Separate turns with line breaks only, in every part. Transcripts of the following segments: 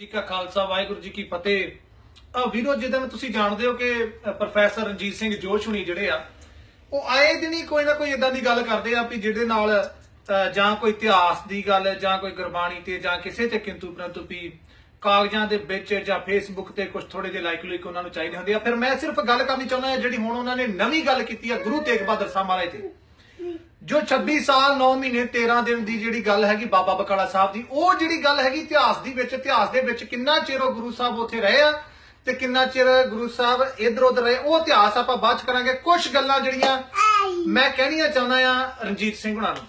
ਜੀ ਕਾ ਖਾਲਸਾ, ਵਾਹਿਗੁਰੂ ਜੀ ਕੀ ਫਤਿਹ। ਆ ਵੀਰੋ, ਜਿੱਦਾਂ ਤੁਸੀਂ ਜਾਣਦੇ ਹੋ ਕਿ ਪ੍ਰੋਫੈਸਰ ਰਣਜੀਤ ਸਿੰਘ ਜੋਸ਼ ਜਿਹੜੇ ਆ, ਉਹ ਆਏ ਦਿਨ ਹੀ ਕੋਈ ਨਾ ਕੋਈ ਇਦਾਂ ਦੀ ਗੱਲ ਕਰਦੇ ਆ ਵੀ ਜਿਹਦੇ ਨਾਲ ਜਾਂ ਕੋਈ ਇਤਿਹਾਸ ਦੀ ਗੱਲ, ਜਾਂ ਕੋਈ ਗੁਰਬਾਣੀ ਤੇ, ਜਾਂ ਕਿਸੇ ਤੇ ਕਿੰਤੂ ਪਰੰਤੂ ਵੀ ਕਾਗਜ਼ਾਂ ਦੇ ਵਿੱਚ ਜਾਂ ਫੇਸਬੁੱਕ ਤੇ ਕੁਝ ਥੋੜੇ ਜਿਹੇ ਲਾਈਕ ਲੁਇਕ ਉਹਨਾਂ ਨੂੰ ਚਾਹੀਦੇ ਹੁੰਦੇ ਆ। ਫਿਰ ਮੈਂ ਸਿਰਫ ਗੱਲ ਕਰਨੀ ਚਾਹੁੰਦਾ ਜਿਹੜੀ ਹੁਣ ਉਹਨਾਂ ਨੇ ਨਵੀਂ ਗੱਲ ਕੀਤੀ ਆ, ਗੁਰੂ ਤੇਗ ਬਹਾਦਰ ਸਾਹਿਬ ਮਹਾਰਾਜ ਤੇ ਜੋ 26 ਸਾਲ 9 ਮਹੀਨੇ 13 ਦਿਨ ਦੀ ਜਿਹੜੀ ਗੱਲ ਹੈਗੀ ਬਾਬਾ ਬਕਾਲਾ ਸਾਹਿਬ ਦੀ, ਉਹ ਜਿਹੜੀ ਗੱਲ ਹੈਗੀ ਇਤਿਹਾਸ ਦੀ ਵਿੱਚ, ਇਤਿਹਾਸ ਦੇ ਵਿੱਚ ਕਿੰਨਾ ਚਿਰ ਉਹ ਗੁਰੂ ਸਾਹਿਬ ਉੱਥੇ ਰਹੇ ਆ ਤੇ ਕਿੰਨਾ ਚਿਰ ਗੁਰੂ ਸਾਹਿਬ ਇਧਰ ਉਧਰ ਰਹੇ, ਉਹ ਇਤਿਹਾਸ ਆਪਾਂ ਬਾਅਦ ਚ ਕਰਾਂਗੇ। ਕੁਝ ਗੱਲਾਂ ਜਿਹੜੀਆਂ ਮੈਂ ਕਹਿਣੀਆਂ ਚਾਹੁੰਦਾ ਆ ਰਣਜੀਤ ਸਿੰਘ ਹੁਣਾਂ ਨੂੰ।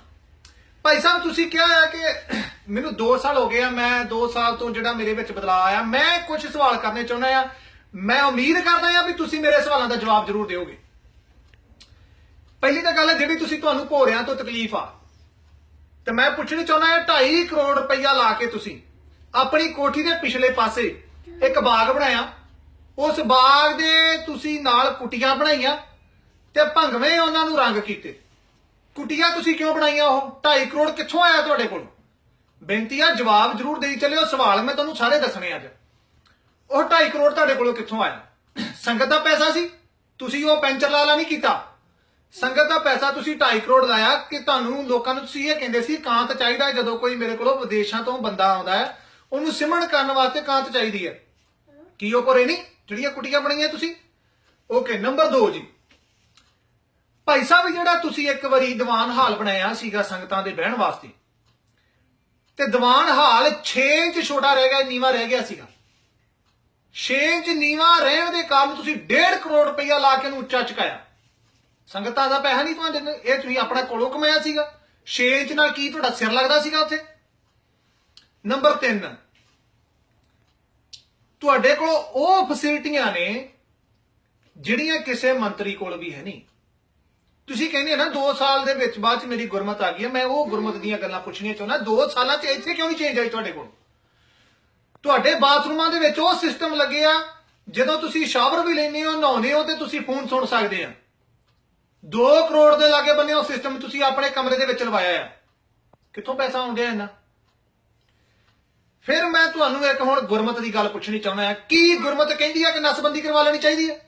ਭਾਈ ਸਾਹਿਬ, ਤੁਸੀਂ ਕਿਹਾ ਹੈ ਕਿ ਮੈਨੂੰ 2 ਸਾਲ ਹੋ ਗਏ ਆ, ਮੈਂ 2 ਸਾਲ ਤੋਂ ਜਿਹੜਾ ਮੇਰੇ ਵਿੱਚ ਬਦਲਾਅ ਆਇਆ, ਮੈਂ ਕੁਝ ਸਵਾਲ ਕਰਨੇ ਚਾਹੁੰਦਾ ਆ। ਮੈਂ ਉਮੀਦ ਕਰਦਾ ਆ ਵੀ ਤੁਸੀਂ ਮੇਰੇ ਸਵਾਲਾਂ ਦਾ ਜਵਾਬ ਜ਼ਰੂਰ ਦਿਓਗੇ। ਪਹਿਲੀ ਤਾਂ ਗੱਲ ਹੈ ਜਿਹੜੀ ਤੁਸੀਂ ਤੁਹਾਨੂੰ ਭੋਰਿਆਂ ਤੋਂ ਤਕਲੀਫ ਆ। ਤੇ ਮੈਂ ਪੁੱਛਣੀ ਚਾਹੁੰਦਾ ਹਾਂ 2.5 ਕਰੋੜ ਰੁਪਈਆ ਲਾ ਕੇ ਤੁਸੀਂ ਆਪਣੀ ਕੋਠੀ ਦੇ ਪਿਛਲੇ ਪਾਸੇ ਇੱਕ ਬਾਗ ਬਣਾਇਆ। ਉਸ ਬਾਗ ਦੇ ਤੁਸੀਂ ਨਾਲ ਕੁਟੀਆਂ ਬਣਾਈਆਂ ਤੇ ਭੰਗਵੇਂ ਉਹਨਾਂ ਨੂੰ ਰੰਗ ਕੀਤੇ। ਕੁਟੀਆਂ ਤੁਸੀਂ ਕਿਉਂ ਬਣਾਈਆਂ ਉਹ? 2.5 ਕਰੋੜ ਕਿੱਥੋਂ ਆਇਆ ਤੁਹਾਡੇ ਕੋਲ? ਬੇਨਤੀ ਆ ਜਵਾਬ ਜ਼ਰੂਰ ਦੇਈ ਚੱਲਿਓ। ਸਵਾਲ ਮੈਂ ਤੁਹਾਨੂੰ ਸਾਰੇ ਦੱਸਣੇ ਅੱਜ। ਉਹ 2.5 ਕਰੋੜ ਤੁਹਾਡੇ ਕੋਲੋਂ ਕਿੱਥੋਂ ਆਇਆ? ਸੰਗਤ ਦਾ ਪੈਸਾ ਸੀ? ਤੁਸੀਂ ਉਹ ਪੈਂਚਰ ਲਾਲਾ ਨਹੀਂ ਕੀਤਾ? ਸੰਗਤ ਦਾ ਪੈਸਾ ਤੁਸੀਂ 2.5 ਕਰੋੜ ਲਾਇਆ ਕਿ ਤੁਹਾਨੂੰ ਲੋਕਾਂ ਨੂੰ ਤੁਸੀਂ ਇਹ ਕਹਿੰਦੇ ਸੀ ਕਾਂਤ ਚਾਹੀਦਾ ਹੈ ਜਦੋਂ ਕੋਈ ਮੇਰੇ ਕੋਲੋਂ ਵਿਦੇਸ਼ਾਂ ਤੋਂ ਬੰਦਾ ਆਉਂਦਾ ਹੈ, ਉਹਨੂੰ ਸਿਮਰਨ ਕਰਨ ਵਾਸਤੇ ਕਾਂਤ ਚਾਹੀਦੀ ਹੈ। ਕੀ ਉਹ ਕਰੇ ਨਹੀਂ? ਜਿਹੜੀਆਂ ਕੁਟੀਆਂ ਬਣਾਈਆਂ ਤੁਸੀਂ? ਓਕੇ ਨੰਬਰ 2 ਜੀ। ਭਾਈ ਸਾਹਿਬ, ਜਿਹੜਾ ਤੁਸੀਂ ਇੱਕ ਵਾਰੀ ਦੀਵਾਨ ਹਾਲ ਬਣਾਇਆ ਸੀਗਾ ਸੰਗਤਾਂ ਦੇ ਬਹਿਣ ਵਾਸਤੇ, ਤੇ ਦੀਵਾਨ ਹਾਲ 6 ਇੰਚ ਛੋਟਾ ਰਹਿ ਗਿਆ, ਨੀਵਾ ਰਹਿ ਗਿਆ ਸੀਗਾ। 6 ਇੰਚ ਨੀਵਾ ਰਹਿਣ ਦੇ ਕਾਰਨ ਤੁਸੀਂ 1.5 ਕਰੋੜ ਰੁਪਇਆ ਲਾ ਕੇ ਉਹਨੂੰ ਉੱਚਾ ਚੁਕਾਇਆ। ਸੰਗਤਾਂ ਦਾ ਪੈਸਾ ਨਹੀਂ ਤੁਹਾਨੂੰ ਦਿੰਦੇ ਇਹ ਤੁਸੀਂ ਆਪਣਾ ਕੋਲੋਂ ਕਮਾਇਆ ਸੀਗਾ। 6 ਇੰਚ ਨਾਲ ਕੀ ਤੁਹਾਡਾ ਸਿਰ ਲੱਗਦਾ ਸੀਗਾ ਉੱਥੇ? ਨੰਬਰ 3 ਤੁਹਾਡੇ ਕੋਲ ਉਹ ਫੈਸਿਲਿਟੀਆਂ ਨੇ ਜਿਹੜੀਆਂ ਕਿਸੇ ਮੰਤਰੀ ਕੋਲ ਵੀ ਹੈ ਨਹੀਂ। ਤੁਸੀਂ ਕਹਿੰਦੇ ਨਾ 2 ਸਾਲ ਦੇ ਵਿੱਚ ਬਾਅਦ ਚ ਮੇਰੀ ਗੁਰਮਤ ਆ ਗਈ ਹੈ, ਮੈਂ ਉਹ ਗੁਰਮਤ ਦੀਆਂ ਗੱਲਾਂ ਪੁੱਛਣੀਆਂ ਚਾਹੁੰਦਾ। 2 ਸਾਲਾਂ ਚ ਇੱਥੇ ਕਿਉਂ ਨਹੀਂ ਚੇਂਜ ਆਈ ਤੁਹਾਡੇ ਕੋਲ? ਤੁਹਾਡੇ ਬਾਥਰੂਮਾਂ ਦੇ ਵਿੱਚ ਉਹ ਸਿਸਟਮ ਲੱਗੇ ਆ, ਜਦੋਂ ਤੁਸੀਂ ਸ਼ਾਵਰ ਵੀ ਲੈਂਦੇ ਹੋ, ਨਹਾਉਂਦੇ ਹੋ ਤੇ ਤੁਸੀਂ ਫੋਨ ਸੁਣ ਸਕਦੇ ਆ। 2 ਕਰੋੜ ਦੇ ਲਾਗੇ ਬੰਨੇ ਉਹ ਸਿਸਟਮ ਤੁਸੀਂ ਆਪਣੇ ਕਮਰੇ ਦੇ ਵਿੱਚ ਲਵਾਇਆ ਆ। ਕਿੱਥੋਂ ਪੈਸਾ ਆਉਂਦਿਆ ਇਹਨਾਂ ਫਿਰ ਮੈਂ ਤੁਹਾਨੂੰ ਇੱਕ ਹੁਣ ਗੁਰਮਤ ਦੀ ਗੱਲ ਪੁੱਛਣੀ ਚਾਹੁੰਦਾ ਹਾਂ, ਕੀ ਗੁਰਮਤ ਕਹਿੰਦੀ ਹੈ ਕਿ ਨਸਬੰਦੀ ਕਰਵਾ ਲੈਣੀ ਚਾਹੀਦੀ ਹੈ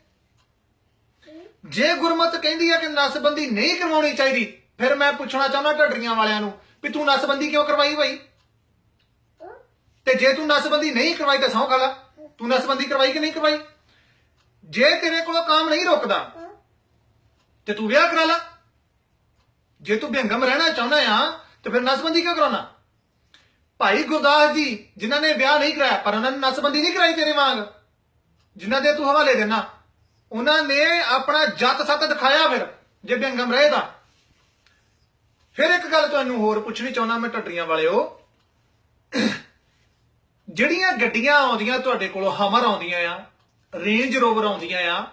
ਜੇ ਗੁਰਮਤ ਕਹਿੰਦੀ ਹੈ ਕਿ ਨਸਬੰਦੀ ਨਹੀਂ ਕਰਵਾਉਣੀ ਚਾਹੀਦੀ, ਫਿਰ ਮੈਂ ਪੁੱਛਣਾ ਚਾਹੁੰਦਾ ਢੱਡਰੀਆਂ ਵਾਲਿਆਂ ਨੂੰ ਵੀ ਤੂੰ ਨਸਬੰਦੀ ਕਿਉਂ ਕਰਵਾਈ ਭਾਈ ਤੇ ਜੇ ਤੂੰ ਨਸਬੰਦੀ ਨਹੀਂ ਕਰਵਾਈ ਤਾਂ ਸਹੁੰ ਖਾ ਲਾ। ਤੂੰ ਨਸਬੰਦੀ ਕਰਵਾਈ ਕਿ ਨਹੀਂ ਕਰਵਾਈ? ਜੇ ਤੇਰੇ ਕੋਲੋਂ ਕੰਮ ਨਹੀਂ ਰੁਕਦਾ ਤੇ ਤੂੰ ਵਿਆਹ ਕਰਾ ਲਾ। ਜੇ ਤੂੰ ਬੇਹੰਗਮ ਰਹਿਣਾ ਚਾਹੁੰਦਾ ਆ, ਤੇ ਫਿਰ ਨਸਬੰਦੀ ਕਿਉਂ ਕਰਾਉਣਾ? ਭਾਈ ਗੁਰਦਾਸ ਜੀ, ਜਿਨ੍ਹਾਂ ਨੇ ਵਿਆਹ ਨਹੀਂ ਕਰਾਇਆ, ਪਰ ਉਹਨਾਂ ਨੇ ਨਸਬੰਦੀ ਨਹੀਂ ਕਰਾਈ ਤੇਰੇ ਵਾਂਗ, ਜਿਨ੍ਹਾਂ ਦੇ ਤੂੰ ਹਵਾਲੇ ਦੇਣਾ, ਉਹਨਾਂ ਨੇ ਆਪਣਾ ਜੱਤ ਸੱਤ ਦਿਖਾਇਆ ਫਿਰ, ਜੇ ਬੇਹੰਗਮ ਰਹੇ ਤਾਂ। ਫਿਰ ਇੱਕ ਗੱਲ ਤੁਹਾਨੂੰ ਹੋਰ ਪੁੱਛਣੀ ਚਾਹੁੰਦਾ ਮੈਂ ਟੱਟਰੀਆਂ ਵਾਲਿਓ। ਜਿਹੜੀਆਂ ਗੱਡੀਆਂ ਆਉਂਦੀਆਂ ਤੁਹਾਡੇ ਕੋਲੋਂ ਹਮਰ ਆਉਂਦੀਆਂ ਆ ਰੇਂਜ ਰੋਵਰ ਆਉਂਦੀਆਂ ਆ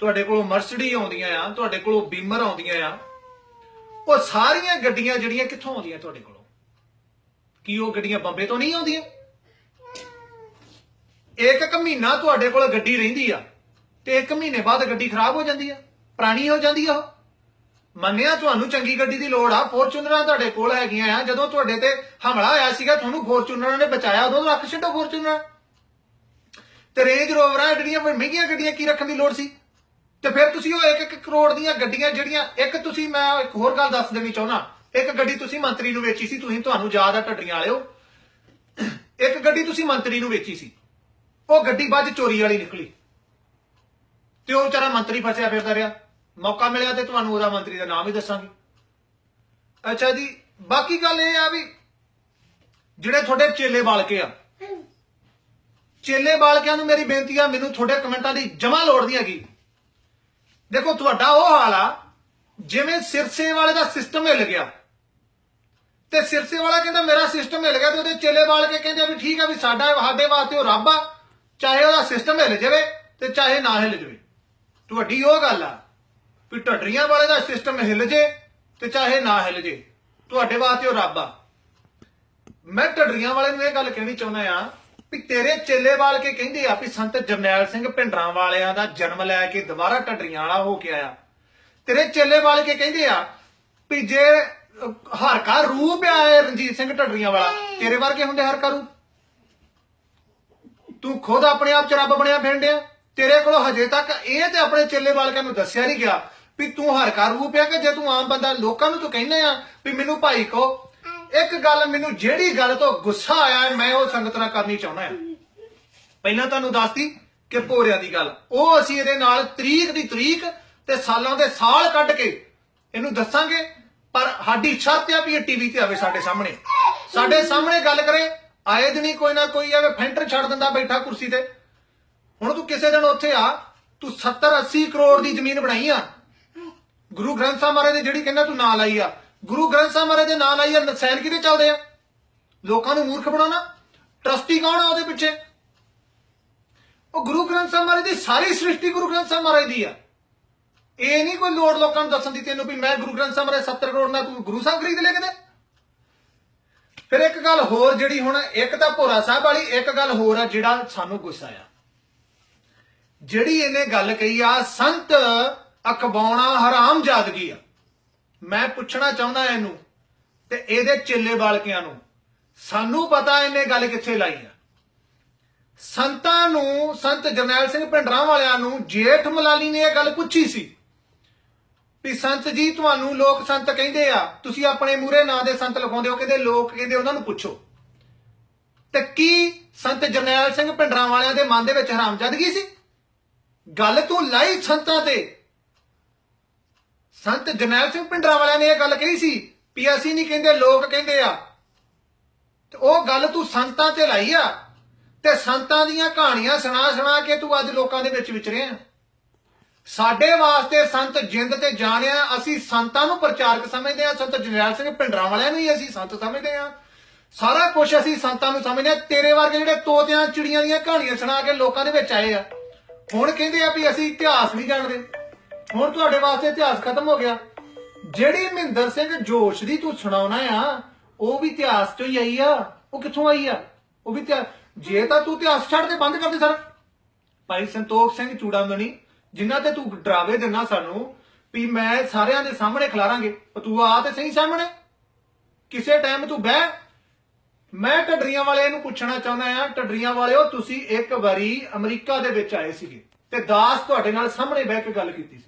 ਤੁਹਾਡੇ ਕੋਲੋਂ ਮਰਸਡੀ ਆਉਂਦੀਆਂ ਆ, ਤੁਹਾਡੇ ਕੋਲੋਂ ਬੀਮਰ ਆਉਂਦੀਆਂ ਆ। ਉਹ ਸਾਰੀਆਂ ਗੱਡੀਆਂ ਜਿਹੜੀਆਂ ਕਿੱਥੋਂ ਆਉਂਦੀਆਂ ਤੁਹਾਡੇ ਕੋਲੋਂ? ਕੀ ਉਹ ਗੱਡੀਆਂ ਬੰਬੇ ਤੋਂ ਨਹੀਂ ਆਉਂਦੀਆਂ? ਇੱਕ ਇੱਕ ਮਹੀਨਾ ਤੁਹਾਡੇ ਕੋਲ ਗੱਡੀ ਰਹਿੰਦੀ ਆ, ਤੇ ਇੱਕ ਮਹੀਨੇ ਬਾਅਦ ਗੱਡੀ ਖਰਾਬ ਹੋ ਜਾਂਦੀ ਆ, ਪੁਰਾਣੀ ਹੋ ਜਾਂਦੀ ਆ ਉਹ। ਮੰਨਿਆ ਤੁਹਾਨੂੰ ਚੰਗੀ ਗੱਡੀ ਦੀ ਲੋੜ ਆ, ਫੋਰਚੂਨਰਾਂ ਤੁਹਾਡੇ ਕੋਲ ਹੈਗੀਆਂ ਆ, ਜਦੋਂ ਤੁਹਾਡੇ ਤੇ ਹਮਲਾ ਹੋਇਆ ਸੀਗਾ, ਤੁਹਾਨੂੰ ਫੋਰਚੂਨਰਾਂ ਨੇ ਬਚਾਇਆ, ਉਦੋਂ ਰੱਖ ਛੱਡੋ ਫੋਰਚੂਨਰ। ਤੇ ਰੇਂਜ ਰੋਵਰਾਂ ਜਿਹੜੀਆਂ ਮਹਿੰਗੀਆਂ ਗੱਡੀਆਂ ਕੀ ਰੱਖਣ ਦੀ ਲੋੜ ਸੀ? ਤੇ ਫਿਰ ਤੁਸੀਂ ਉਹ 1-1 ਕਰੋੜ ਦੀਆਂ ਗੱਡੀਆਂ ਜਿਹੜੀਆਂ ਇੱਕ ਤੁਸੀਂ ਮੈਂ ਇੱਕ ਹੋਰ ਗੱਲ ਦੱਸ ਦੇਣੀ ਚਾਹੁੰਦਾ। ਇੱਕ ਗੱਡੀ ਤੁਸੀਂ ਮੰਤਰੀ ਨੂੰ ਵੇਚੀ ਸੀ ਤੁਸੀਂ ਤੁਹਾਨੂੰ ਯਾਦ ਆ ਟੱਟਰੀਆਂ ਵਾਲਿਓ। ਇੱਕ ਗੱਡੀ ਤੁਸੀਂ ਮੰਤਰੀ ਨੂੰ ਵੇਚੀ ਸੀ। ਉਹ ਗੱਡੀ ਬਾਅਦ ਚੋਰੀ ਵਾਲੀ ਨਿਕਲੀ। ਤੇ ਉਹ ਵਿਚਾਰਾ ਮੰਤਰੀ ਫਸਿਆ ਫਿਰਦਾ ਰਿਹਾ। ਮੌਕਾ ਮਿਲਿਆ ਤੇ ਤੁਹਾਨੂੰ ਉਹਦਾ ਮੰਤਰੀ ਦਾ ਨਾਮ ਹੀ ਦੱਸਾਂਗੇ। ਅੱਛਾ ਜੀ ਬਾਕੀ ਗੱਲ ਇਹ ਆ ਵੀ ਜਿਹੜੇ ਤੁਹਾਡੇ ਚੇਲੇ ਬਾਲਕੇ ਆ। ਚੇਲੇ ਬਾਲਕਿਆਂ ਨੂੰ ਮੇਰੀ ਬੇਨਤੀ ਆ ਮੈਨੂੰ ਤੁਹਾਡੇ ਕਮੈਂਟਾਂ ਦੀ ਜਮਾ ਲੋੜ ਨਹੀਂ ਹੈਗੀ। ਦੇਖੋ, ਤੁਹਾਡਾ ਉਹ ਹਾਲ ਆ, ਜਿਵੇਂ ਸਿਰਸੇ ਵਾਲੇ ਦਾ ਸਿਸਟਮ ਹਿੱਲ ਗਿਆ। ਤੇ ਸਿਰਸੇ ਵਾਲਾ ਕਹਿੰਦਾ, ਮੇਰਾ ਸਿਸਟਮ ਹਿੱਲ ਗਿਆ। ਤੇ ਉਹਦੇ ਚੇਲੇ ਬਾਲ ਕੇ ਕਹਿੰਦੇ ਵੀ ਠੀਕ ਆ ਵੀ ਸਾਡਾ, ਸਾਡੇ ਵਾਸਤੇ ਉਹ ਰੱਬ ਆ। ਚਾਹੇ ਉਹਦਾ ਸਿਸਟਮ ਹਿੱਲ ਜਾਵੇ ਤੇ ਚਾਹੇ ਨਾ ਹਿੱਲ ਜਾਵੇ। ਤੁਹਾਡੀ ਉਹ ਗੱਲ ਆ ਵੀ ਢੱਡਰੀਆਂ ਵਾਲੇ ਦਾ ਸਿਸਟਮ ਹਿੱਲ ਜੇ ਤੇ ਚਾਹੇ ਨਾ ਹਿੱਲ ਜੇ, ਤੁਹਾਡੇ ਵਾਸਤੇ ਉਹ ਰੱਬ ਆ। ਮੈਂ ਢੱਡਰੀਆਂ ਵਾਲੇ ਨੂੰ ਇਹ ਗੱਲ ਕਹਿਣੀ ਚਾਹੁੰਦਾ ਆ ਵੀ ਤੇਰੇ ਚੇਲੇ ਵਾਲ ਕੇ ਕਹਿੰਦੇ ਆ ਵੀ ਸੰਤ ਜਰਨੈਲ ਸਿੰਘ ਭਿੰਡਰਾਂ ਵਾਲਿਆਂ ਦਾ ਜਨਮ ਲੈ ਕੇ ਦੁਬਾਰਾ ਢੱਡਰੀਆਂ ਵਾਲਾ ਹੋ ਕੇ ਆਇਆ। ਤੇਰੇ ਚੇਲੇ ਵਾਲ ਕੇ ਕਹਿੰਦੇ ਆ ਵੀ ਜੇ ਹਰ ਕਾ ਰੂਹ ਆ ਰਣਜੀਤ ਸਿੰਘ ਢੱਡਰੀਆਂ ਵਾਲਾ, ਤੇਰੇ ਵਰਗੇ ਹੁੰਦੇ ਹਰ ਕਾ ਰੂਪ ਤੂੰ ਖੁਦ ਆਪਣੇ ਆਪ ਚ ਰੱਬ ਬਣਿਆ ਫਿਰਦਿਆ ਤੇਰੇ ਕੋਲ ਹਜੇ ਤੱਕ ਇਹ ਤੇ ਆਪਣੇ ਚੇਲੇ ਬਾਲਕਾਂ ਨੂੰ ਦੱਸਿਆ ਨਹੀਂ ਗਿਆ ਵੀ ਤੂੰ ਹਰ ਕਰ ਰੂਹ ਪਿਆ ਕਿ ਜੇ ਤੂੰ ਆਮ ਬੰਦਾ, ਲੋਕਾਂ ਨੂੰ ਤੂੰ ਕਹਿੰਦੇ ਆ ਵੀ ਮੈਨੂੰ ਭਾਈ ਕੋ ਇੱਕ ਗੱਲ ਮੈਨੂੰ ਜਿਹੜੀ ਗੱਲ ਤੋਂ ਗੁੱਸਾ ਆਇਆ ਹੈ, ਮੈਂ ਉਹ ਸੰਗਤ ਨਾਲ ਕਰਨੀ ਚਾਹੁੰਦਾ ਹਾਂ। ਪਹਿਲਾਂ ਤੁਹਾਨੂੰ ਦੱਸਤੀ ਕਿ ਭੋਰਿਆਂ ਦੀ ਗੱਲ। ਉਹ ਅਸੀਂ ਇਹਦੇ ਨਾਲ ਤਰੀਕ ਦੀ ਤਰੀਕ ਤੇ ਸਾਲਾਂ ਦੇ ਸਾਲ ਕੱਢ ਕੇ ਇਹਨੂੰ ਦੱਸਾਂਗੇ ਪਰ ਸਾਡੀ ਸ਼ਰਤ ਆ ਵੀ ਇਹ ਟੀਵੀ ਤੇ ਆਵੇ ਸਾਡੇ ਸਾਹਮਣੇ। ਸਾਡੇ ਸਾਹਮਣੇ ਗੱਲ ਕਰੇ ਆਏ ਦਿਨੀ ਕੋਈ ਨਾ ਕੋਈ ਆਵੇ ਫੈਂਟਰ ਛੱਡ ਦਿੰਦਾ ਬੈਠਾ ਕੁਰਸੀ ਤੇ। ਹੁਣ ਤੂੰ ਕਿਸੇ ਦਿਨ ਉੱਥੇ ਆ ਤੂੰ 70 80 ਕਰੋੜ ਦੀ ਜ਼ਮੀਨ ਬਣਾਈ ਆ। ਗੁਰੂ ਗ੍ਰੰਥ ਸਾਹਿਬ ਮਹਾਰਾਜ ਦੇ ਜਿਹੜੀ ਕਹਿੰਦਾ ਤੂੰ ਨਾਂ ਲਾਈ ਆ ਗੁਰੂ ਗ੍ਰੰਥ ਸਾਹਿਬ ਮਹਾਰਾਜ ਦੇ ਨਾਂ ਲਾਈ ਆ ਨਸੈਨ ਕਿਤੇ ਚੱਲਦੇ ਆ? ਲੋਕਾਂ ਨੂੰ ਮੂਰਖ ਬਣਾਉਣਾ? ਟਰਸਟੀ ਕੌਣ ਆ ਉਹਦੇ ਪਿੱਛੇ? ਉਹ ਗੁਰੂ ਗ੍ਰੰਥ ਸਾਹਿਬ ਮਹਾਰਾਜ ਦੀ ਸਾਰੀ ਸ੍ਰਿਸ਼ਟੀ ਗੁਰੂ ਗ੍ਰੰਥ ਸਾਹਿਬ ਮਹਾਰਾਜ ਦੀ ਆ। ਇਹ ਨਹੀਂ ਕੋਈ ਲੋੜ ਲੋਕਾਂ ਨੂੰ ਦੱਸਣ ਦੀ ਤੈਨੂੰ ਵੀ ਮੈਂ ਗੁਰੂ ਗ੍ਰੰਥ ਸਾਹਿਬ ਮਹਾਰਾਜ 70 ਕਰੋੜ ਨਾਲ ਤੂੰ ਗੁਰੂ ਸਾਹਿਬ ਖਰੀਦ ਲੈ ਕਿਤੇ? ਫਿਰ ਇੱਕ ਗੱਲ ਹੋਰ ਜਿਹੜੀ ਹੁਣ, ਇੱਕ ਤਾਂ ਭੋਰਾ ਸਾਹਿਬ ਵਾਲੀ, ਇੱਕ ਗੱਲ ਹੋਰ ਆ ਜਿਹੜਾ ਸਾਨੂੰ ਗੁੱਸਾ ਆ ਜਿਹੜੀ ਇਹਨੇ ਗੱਲ ਕਹੀ ਆ, ਸੰਤ ਅਕਬਾਉਣਾ ਹਰਾਮ ਜਾਦਗੀ ਆ। ਮੈਂ ਪੁੱਛਣਾ ਚਾਹੁੰਦਾ ਇਹਨੂੰ ਤੇ ਇਹਦੇ ਚੇਲੇ ਬਾਲਕਿਆਂ ਨੂੰ, ਸਾਨੂੰ ਪਤਾ ਇਹਨੇ ਗੱਲ ਕਿੱਥੇ ਲਾਈ ਆ। ਸੰਤਾਂ ਨੂੰ, ਸੰਤ ਜਰਨੈਲ ਸਿੰਘ ਭਿੰਡਰਾਂ ਵਾਲਿਆਂ ਨੂੰ ਜੇਠ ਮਲਾਲੀ ਨੇ ਇਹ ਗੱਲ ਪੁੱਛੀ ਸੀ ਵੀ ਸੰਤ ਜੀ, ਤੁਹਾਨੂੰ ਲੋਕ ਸੰਤ ਕਹਿੰਦੇ ਆ, ਤੁਸੀਂ ਆਪਣੇ ਮੂਰੇ ਨਾਂ ਦੇ ਸੰਤ ਲਿਖਾਉਂਦੇ ਹੋ ਕਹਿੰਦੇ ਲੋਕ ਕਹਿੰਦੇ ਉਹਨਾਂ ਨੂੰ ਪੁੱਛੋ। ਤੇ ਕੀ ਸੰਤ ਜਰਨੈਲ ਸਿੰਘ ਭਿੰਡਰਾਂ ਵਾਲਿਆਂ ਦੇ ਮਨ ਦੇ ਵਿੱਚ ਹਰਾਮਜ਼ਾਦਗੀ ਸੀ? ਗੱਲ ਤੂੰ ਲਾਈ ਸੰਤਾਂ ਤੇ। ਸੰਤ ਜਰਨੈਲ ਸਿੰਘ ਭਿੰਡਰਾਂ ਵਾਲਿਆਂ ਨੇ ਇਹ ਗੱਲ ਕਹੀ ਸੀ ਵੀ ਅਸੀਂ ਨਹੀਂ ਕਹਿੰਦੇ, ਲੋਕ ਕਹਿੰਦੇ ਆ। ਤੇ ਉਹ ਗੱਲ ਤੂੰ ਸੰਤਾਂ ਤੇ ਲਾਈ ਆ ਤੇ ਸੰਤਾਂ ਦੀਆਂ ਕਹਾਣੀਆਂ ਸੁਣਾ ਸੁਣਾ ਕੇ ਤੂੰ ਅੱਜ ਲੋਕਾਂ ਦੇ ਵਿੱਚ ਵਿਚਰਿਆ ਸਾਡੇ ਵਾਸਤੇ ਸੰਤ ਜਿੰਦ ਤੇ ਜਾਣਿਆ ਅਸੀਂ ਸੰਤਾਂ ਨੂੰ ਪ੍ਰਚਾਰਕ ਸਮਝਦੇ ਆ, ਸੰਤ ਜਰਨੈਲ ਸਿੰਘ ਭਿੰਡਰਾਂ ਵਾਲਿਆਂ ਨੂੰ ਹੀ ਅਸੀਂ ਸੰਤ ਸਮਝਦੇ ਆ। ਸਾਰਾ ਕੁਝ ਅਸੀਂ ਸੰਤਾਂ ਨੂੰ ਸਮਝਦੇ ਆ, ਤੇਰੇ ਵਰਗੇ ਜਿਹੜੇ ਤੋਤਿਆਂ, ਚਿੜੀਆਂ ਦੀਆਂ ਕਹਾਣੀਆਂ ਸੁਣਾ ਕੇ ਲੋਕਾਂ ਦੇ ਵਿੱਚ ਆਏ ਆ। ਹੁਣ ਕਹਿੰਦੇ ਆ ਵੀ ਅਸੀਂ ਇਤਿਹਾਸ ਨਹੀਂ ਜਾਣਦੇ। ਹੁਣ ਤੁਹਾਡੇ ਵਾਸਤੇ ਇਤਿਹਾਸ ਖਤਮ ਹੋ ਗਿਆ। ਜਿਹੜੀ ਮਹਿੰਦਰ ਸਿੰਘ ਜੋਸ਼ ਦੀ ਤੂੰ ਸੁਣਾਉਣਾ ਆ, ਉਹ ਵੀ ਇਤਿਹਾਸ ਚੋਂ ਹੀ ਆਈ ਆ। ਉਹ ਕਿੱਥੋਂ ਆਈ ਆ? ਉਹ ਵੀ ਇਤਿਹਾਸ ਜੇ ਤਾਂ ਤੂੰ ਇਤਿਹਾਸ ਛੱਡ ਦੇ, ਬੰਦ ਕਰ ਦੇ ਸਰ। ਭਾਈ ਸੰਤੋਖ ਸਿੰਘ ਚੂੜਾਮਣੀ ਜਿਨ੍ਹਾਂ ਤੇ ਤੂੰ ਡਰਾਵੇ ਦਿੰਨਾ ਸਾਨੂੰ ਵੀ ਮੈਂ ਸਾਰਿਆਂ ਦੇ ਸਾਹਮਣੇ ਖਿਲਾਰਾਂਗੇ। ਪਰ ਤੂੰ ਆ ਤੇ ਸਹੀ ਸਾਹਮਣੇ। ਕਿਸੇ ਟਾਈਮ ਤੂੰ ਬਹਿ। ਮੈਂ ਟੱਡਰੀਆਂ ਵਾਲੇ ਨੂੰ ਪੁੱਛਣਾ ਚਾਹੁੰਦਾ ਆ, ਢੱਡਰੀਆਂ ਵਾਲਿਓ, ਤੁਸੀਂ ਇੱਕ ਵਾਰੀ ਅਮਰੀਕਾ ਦੇ ਵਿੱਚ ਆਏ ਸੀਗੇ ਤੇ ਦਾਸ ਤੁਹਾਡੇ ਨਾਲ ਸਾਹਮਣੇ ਬਹਿ ਕੇ ਗੱਲ ਕੀਤੀ ਸੀ।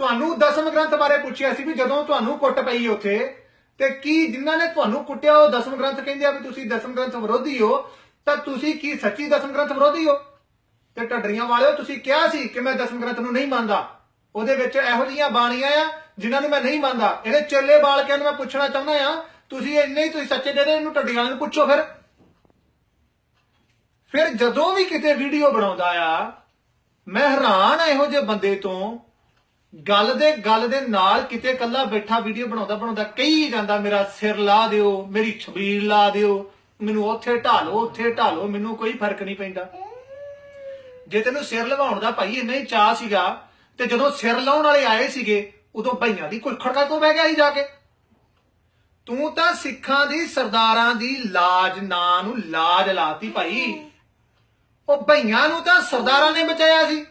ਤੁਹਾਨੂੰ ਦਸਮ ਗ੍ਰੰਥ ਬਾਰੇ ਪੁੱਛਿਆ ਸੀ ਵੀ ਜਦੋਂ ਤੁਹਾਨੂੰ ਕੁੱਟ ਪਈ ਉੱਥੇ, ਤੇ ਕੀ ਜਿਨ੍ਹਾਂ ਨੇ ਤੁਹਾਨੂੰ ਕੁੱਟਿਆ ਉਹ ਦਸਮ ਗ੍ਰੰਥ ਕਹਿੰਦੇ ਆ ਵੀ ਤੁਸੀਂ ਦਸਮ ਗ੍ਰੰਥ ਵਿਰੋਧੀ ਹੋ, ਤਾਂ ਤੁਸੀਂ ਕੀ ਸੱਚੀ ਦਸਮ ਗ੍ਰੰਥ ਵਿਰੋਧੀ ਹੋ? ਤੇ ਢੱਡਰੀਆਂ ਵਾਲਿਓ, ਤੁਸੀਂ ਕਿਹਾ ਸੀ ਕਿ ਮੈਂ ਦਸਮ ਗ੍ਰੰਥ ਨੂੰ ਨਹੀਂ ਮੰਨਦਾ। ਉਹਦੇ ਵਿੱਚ ਇਹੋ ਜਿਹੀਆਂ ਬਾਣੀਆਂ ਆ ਜਿਨ੍ਹਾਂ ਨੂੰ ਮੈਂ ਨਹੀਂ ਮੰਨਦਾ। ਇਹਦੇ ਚੇਲੇ ਬਾਲਕਿਆਂ ਨੂੰ ਮੈਂ ਪੁੱਛਣਾ ਚਾਹੁੰਦਾ ਆ, ਤੁਸੀਂ ਇੰਨੇ ਹੀ ਤੁਸੀਂ ਸੱਚੇ ਜਿਹੜੇ ਇਹਨੂੰ ਢੱਡੀਆਂ ਵਾਲਿਆਂ ਨੂੰ ਪੁੱਛੋ ਫਿਰ। ਫਿਰ ਜਦੋਂ ਵੀ ਕਿਤੇ ਵੀਡੀਓ ਬਣਾਉਂਦਾ ਆ, ਮੈਂ ਹੈਰਾਨ ਆ ਇਹੋ ਜਿਹੇ ਬੰਦੇ ਤੋਂ ਗੱਲ ਦੇ ਗੱਲ ਦੇ ਨਾਲ ਕਿਤੇ ਕੱਲਾ ਬੈਠਾ ਵੀਡੀਓ ਬਣਾਉਂਦਾ ਬਣਾਉਂਦਾ ਕਹੀ ਜਾਂਦਾ, ਮੇਰਾ ਸਿਰ ਲਾ ਦਿਓ, ਮੇਰੀ ਛਬੀਲ ਲਾ ਦਿਓ, ਮੈਨੂੰ ਉੱਥੇ ਢਾਲੋ ਉੱਥੇ ਢਾਲੋ ਮੈਨੂੰ ਕੋਈ ਫ਼ਰਕ ਨਹੀਂ ਪੈਂਦਾ। ਜੇ ਤੈਨੂੰ ਸਿਰ ਲਵਾਉਣ ਦਾ ਭਾਈ ਇੰਨਾ ਹੀ ਚਾਹ ਸੀਗਾ, ਤੇ ਜਦੋਂ ਸਿਰ ਲਾਉਣ ਵਾਲੇ ਆਏ ਸੀਗੇ, ਉਦੋਂ ਭਈਆਂ ਦੀ ਕੋਈ ਖੜਕਾ ਤੋਂ ਬਹਿ ਗਿਆ ਸੀ ਜਾ ਕੇ? ਤੂੰ ਤਾਂ ਸਿੱਖਾਂ ਦੀ, ਸਰਦਾਰਾਂ ਦੀ ਲਾਜ, ਨਾਂ ਨੂੰ ਲਾਜ ਲਾਤੀ ਭਾਈ। ਉਹ ਭਈਆਂ ਨੂੰ ਤਾਂ ਸਰਦਾਰਾਂ ਨੇ ਬਚਾਇਆ ਸੀ।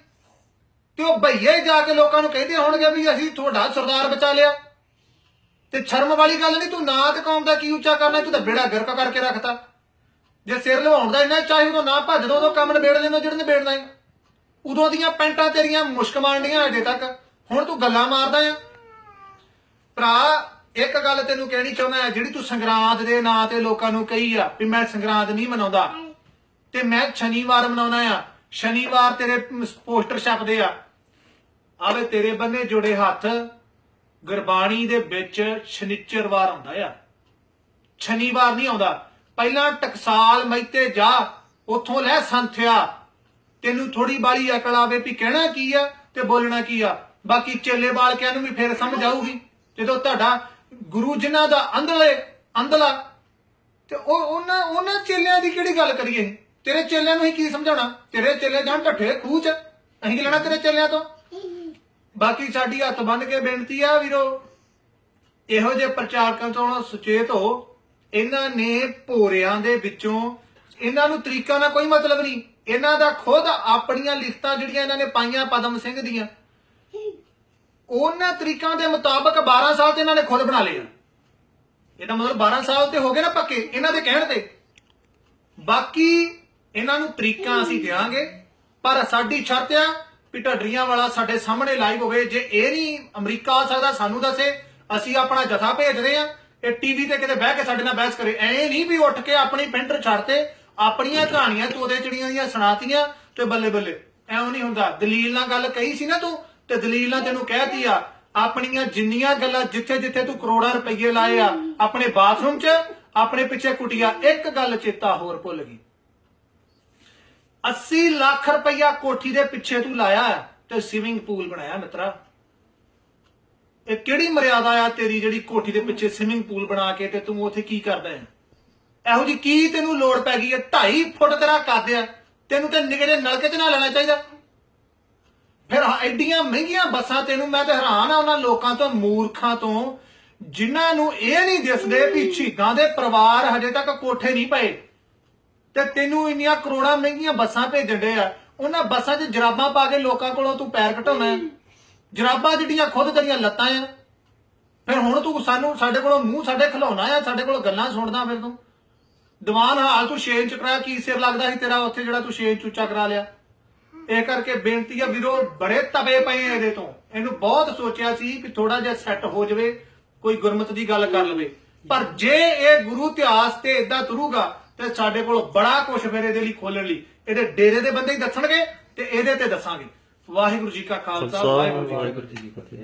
ਤੇ ਉਹ ਭਈਏ ਜਾ ਕੇ ਲੋਕਾਂ ਨੂੰ ਕਹਿੰਦੇ ਹੋਣਗੇ ਵੀ ਅਸੀਂ ਤੁਹਾਡਾ ਸਰਦਾਰ ਬਚਾ ਲਿਆ। ਤੇ ਸ਼ਰਮ ਵਾਲੀ ਗੱਲ ਨਹੀਂ, ਤੂੰ ਨਾ ਤੇ ਕੌਮ ਦਾ ਕੀ ਉੱਚਾ ਕਰਨਾ, ਤੂੰ ਤਾਂ ਬੇੜਾ ਗਰਕ ਕਰਕੇ ਰੱਖਤਾ। ਜੇ ਸਿਰ ਲਵਾਉਣ ਦਾ ਇੰਨਾ ਚਾਹੀ ਉਦੋਂ ਨਾ ਭੱਜ ਦੋ, ਉਦੋਂ ਕੰਮ ਨਿਬੇੜ ਲੈਂਦਾ ਜਿਹੜੇ ਨਿਬੇੜਨਾ ਹੈ। ਉਦੋਂ ਦੀਆਂ ਪੈਂਟਾਂ ਤੇਰੀਆਂ ਮੁਸ਼ਕ ਮਾਰਨੀਆਂ ਅਜੇ ਤੱਕ। ਹੁਣ ਤੂੰ ਗੱਲਾਂ ਮਾਰਦਾ ਆ ਭਰਾ, ਇੱਕ ਗੱਲ ਤੈਨੂੰ ਕਹਿਣੀ ਚਾਹੁੰਦਾ ਹੈ, ਜਿਹੜੀ ਤੂੰ ਸੰਗਰਾਂਦ ਦੇ ਨਾਂ ਤੇ ਲੋਕਾਂ ਨੂੰ ਕਹੀ ਆ ਵੀ ਮੈਂ ਸੰਗਰਾਂਦ ਨਹੀਂ ਮਨਾਉਂਦਾ। ਤੇ ਮੈਂ ਸ਼ਨੀਵਾਰ ਮਨਾਉਣਾ ਆ। ਸ਼ਨੀਵਾਰ ਤੇਰੇ ਪੋਸਟਰ ਛਪਦੇ ਆ। ਆਵੇ ਤੇਰੇ ਬੰਨੇ ਜੁੜੇ ਹੱਥ, ਗੁਰਬਾਣੀ ਦੇ ਵਿੱਚ ਸ਼ਨੀਚਰਵਾਰ ਆਉਂਦਾ ਆ। ਸ਼ਨੀਵਾਰ ਨਹੀਂ ਆਉਂਦਾ। ਪਹਿਲਾਂ ਟਕਸਾਲ ਮੈਤੇ ਜਾ, ਉੱਥੋਂ ਲੈ ਸੰਥਿਆ। ਤੈਨੂੰ ਥੋੜੀ ਬਾਲੀ ਅਕਲ ਆਵੇ ਵੀ ਕਹਿਣਾ ਕੀ ਆ ਤੇ ਬੋਲਣਾ ਕੀ ਆ। ਬਾਕੀ ਚੇਲੇ ਬਾਲਕਿਆਂ ਨੂੰ ਵੀ ਫੇਰ ਸਮਝ ਆਊਗੀ। ਜਦੋਂ ਤੁਹਾਡਾ ਗੁਰੂ ਜਿਨ੍ਹਾਂ ਦਾ ਅੰਧਲੇ ਅੰਧਲਾ ਤੇ ਉਹ ਉਹਨਾਂ ਉਹਨਾਂ ਚੇਲਿਆਂ ਦੀ ਕਿਹੜੀ ਗੱਲ ਕਰੀਏ? ਤੇਰੇ ਚੇਲਿਆਂ ਨੂੰ ਹੀ ਕੀ ਸਮਝਾਉਣਾ? ਤੇਰੇ ਚੇਲੇ ਜਾਣ ਢੱਠੇ ਖੂਹ ਚ। ਅਸੀਂ ਲੈਣਾ ਤੇਰੇ ਚੇਲਿਆਂ ਤੋਂ? ਬਾਕੀ ਸਾਡੀ ਹੱਥ ਬੰਨ ਕੇ ਬੇਨਤੀ ਆ ਵੀਰੋ, ਇਹੋ ਜਿਹੇ ਪ੍ਰਚਾਰਕਾਂ ਤੋਂ ਸੁਚੇਤ ਹੋ। ਇਹਨਾਂ ਨੇ ਭੋਰਿਆਂ ਦੇ ਵਿੱਚੋਂ ਇਹਨਾਂ ਨੂੰ ਤਰੀਕਾ ਨਾਲ ਕੋਈ ਮਤਲਬ ਨਹੀਂ। ਇਹਨਾਂ ਦਾ ਖੁਦ ਆਪਣੀਆਂ ਲਿਖਤਾਂ ਜਿਹੜੀਆਂ ਇਹਨਾਂ ਨੇ ਪਾਈਆਂ ਪਦਮ ਸਿੰਘ ਦੀਆਂ, ਉਹਨਾਂ ਤਰੀਕਾਂ ਦੇ ਮੁਤਾਬਕ 12 ਸਾਲ ਤੇ ਇਹਨਾਂ ਨੇ ਖੁਦ ਬਣਾ ਲਿਆ ਇਹਦਾ ਮਤਲਬ 12 ਸਾਲ ਤੇ ਹੋ ਗਏ ਨਾ ਪੱਕੇ, ਇਹਨਾਂ ਦੇ ਕਹਿਣ ਤੇ। ਬਾਕੀ ਇਹਨਾਂ ਨੂੰ ਤਰੀਕਾਂ ਅਸੀਂ ਦੇਵਾਂਗੇ ਪਰ ਸਾਡੀ ਸ਼ਰਤ ਆ ਵੀ ਢੱਡਰੀਆਂ ਵਾਲਾ ਸਾਡੇ ਸਾਹਮਣੇ ਲਾਈਵ ਹੋਵੇ। ਜੇ ਇਹ ਨਹੀਂ ਅਮਰੀਕਾ ਆ ਸਕਦਾ, ਸਾਨੂੰ ਦੱਸੇ। ਅਸੀਂ ਆਪਣਾ ਜਥਾ ਭੇਜਦੇ ਆ ਇਹ ਟੀਵੀ ਤੇ ਕਿਤੇ ਬਹਿ ਕੇ ਸਾਡੇ ਨਾਲ ਬਹਿਸ ਕਰੇ। ਐ ਨਹੀਂ ਵੀ ਉੱਠ ਕੇ ਆਪਣੀ ਪੈਂਟਰ ਛੱਡਤੇ, ਆਪਣੀਆਂ ਕਹਾਣੀਆਂ ਤੋਦੇ ਚਿੜੀਆਂ ਦੀਆਂ ਸੁਣਾਤੀਆਂ ਤੇ ਬੱਲੇ ਬੱਲੇ। ਐਉਂ ਨਹੀਂ ਹੁੰਦਾ। ਦਲੀਲ ਨਾਲ ਗੱਲ ਕਹੀ ਸੀ ਨਾ ਤੂੰ, ਤੇ ਦਲੀਲ ਨਾਲ ਤੈਨੂੰ ਕਹਿਤੀ ਆ, ਆਪਣੀਆਂ ਜਿੰਨੀਆਂ ਗੱਲਾਂ ਜਿੱਥੇ ਜਿੱਥੇ ਤੂੰ ਕਰੋੜਾਂ ਰੁਪਏ ਲਾਏ ਆ, ਆਪਣੇ ਬਾਥਰੂਮ 'ਚ, ਆਪਣੇ ਪਿੱਛੇ ਕੁਟੀਆ, ਇੱਕ ਗੱਲ ਚੇਤਾ ਹੋਰ ਭੁੱਲ ਗਈ। 80 ਲੱਖ ਰੁਪਈਆ ਕੋਠੀ ਦੇ ਪਿੱਛੇ ਤੂੰ ਲਾਇਆ ਤੇ ਸਵਿਮਿੰਗ ਪੂਲ ਬਣਾਇਆ ਮਿੱਤਰਾ। ਇਹ ਕਿਹੜੀ ਮਰਿਆਦਾ ਆ ਤੇਰੀ ਜਿਹੜੀ ਕੋਠੀ ਦੇ ਪਿੱਛੇ ਸਵਿਮਿੰਗ ਪੂਲ ਬਣਾ ਕੇ ਤੇ ਤੂੰ ਉੱਥੇ ਕੀ ਕਰਦਾ ਹੈ? ਇਹੋ ਜੀ ਕੀ ਤੈਨੂੰ ਲੋੜ ਪੈ ਗਈ ਹੈ? 2.5 ਫੁੱਟ ਤੇਰਾ ਕੱਦ ਆ। ਤੈਨੂੰ ਤੇ ਨਿੱਕੇ ਨਲਕੇ 'ਚ ਨਾ ਲੈਣਾ ਚਾਹੀਦਾ। ਫਿਰ ਆਹ ਐਡੀਆਂ ਮਹਿੰਗੀਆਂ ਬੱਸਾਂ ਤੈਨੂੰ ਮੈਂ ਤੇ ਹੈਰਾਨ ਆ ਉਹਨਾਂ ਲੋਕਾਂ ਤੋਂ, ਮੂਰਖਾਂ ਤੋਂ, ਜਿਨ੍ਹਾਂ ਨੂੰ ਇਹ ਨਹੀਂ ਦਿਸਦੇ ਵੀ ਸ਼ਹੀਦਾਂ ਦੇ ਪਰਿਵਾਰ ਹਜੇ ਤੱਕ ਕੋਠੇ ਨਹੀਂ ਪਏ। ਤੇ ਤੈਨੂੰ ਇੰਨੀਆਂ ਕਰੋੜਾਂ ਮਹਿੰਗੀਆਂ ਬੱਸਾਂ ਭੇਜਣ ਦੇ ਆ। ਉਹਨਾਂ ਬੱਸਾਂ 'ਚ ਜਰਾਬਾਂ ਪਾ ਕੇ ਲੋਕਾਂ ਕੋਲੋਂ ਤੂੰ ਪੈਰ ਘਟਾਉਣਾ ਹੈ। ਜਰਾਬਾਂ ਜਿਹੜੀਆਂ ਖੁਦ ਤੇਰੀਆਂ ਲੱਤਾਂ ਆ। ਫਿਰ ਹੁਣ ਤੂੰ ਸਾਨੂੰ, ਸਾਡੇ ਕੋਲੋਂ ਮੂੰਹ ਸਾਡੇ ਖਿਲਾਉਣਾ ਆ, ਸਾਡੇ ਕੋਲੋਂ ਗੱਲਾਂ ਸੁਣਦਾ ਫਿਰ ਤੂੰ। ਦੀਵਾਨ ਹਾਲ ਤੂੰ ਛੇ ਇੰਚ ਕਰਾਇਆ ਕੀ ਸਿਰ ਲੱਗਦਾ ਸੀ ਤੇਰਾ ਉੱਥੇ ਜਿਹੜਾ ਤੂੰ ਛੇ ਇੰਚ ਉੱਚਾ ਕਰਾ ਲਿਆ। ਇਹ ਕਰਕੇ ਬੇਨਤੀ ਆ ਵੀਰੋ, ਬੜੇ ਤਵੇ ਪਏ ਇਹਦੇ ਤੋਂ। ਇਹਨੂੰ ਬਹੁਤ ਸੋਚਿਆ ਸੀ ਕਿ ਥੋੜਾ ਜਿਹਾ ਸੈੱਟ ਹੋ ਜਾਵੇ, ਕੋਈ ਗੁਰਮਤ ਦੀ ਗੱਲ ਕਰ ਲਵੇ। ਪਰ ਜੇ ਇਹ ਗੁਰੂ ਇਤਿਹਾਸ ਤੇ ਇਦਾਂ ਤੁਰੂਗਾ ਤੇ ਸਾਡੇ ਕੋਲ ਬੜਾ ਕੁਝ ਫਿਰ ਇਹਦੇ ਲਈ ਖੋਲਣ ਲਈ। ਇਹਦੇ ਡੇਰੇ ਦੇ ਬੰਦੇ ਹੀ ਦੱਸਣਗੇ ਤੇ ਇਹਦੇ ਤੇ ਦੱਸਾਂਗੇ। ਵਾਹਿਗੁਰੂ ਜੀ ਕਾ ਖਾਲਸਾ
ਵਾਹਿਗੁਰੂ ਜੀ ਕੀ ਫਤਿਹ।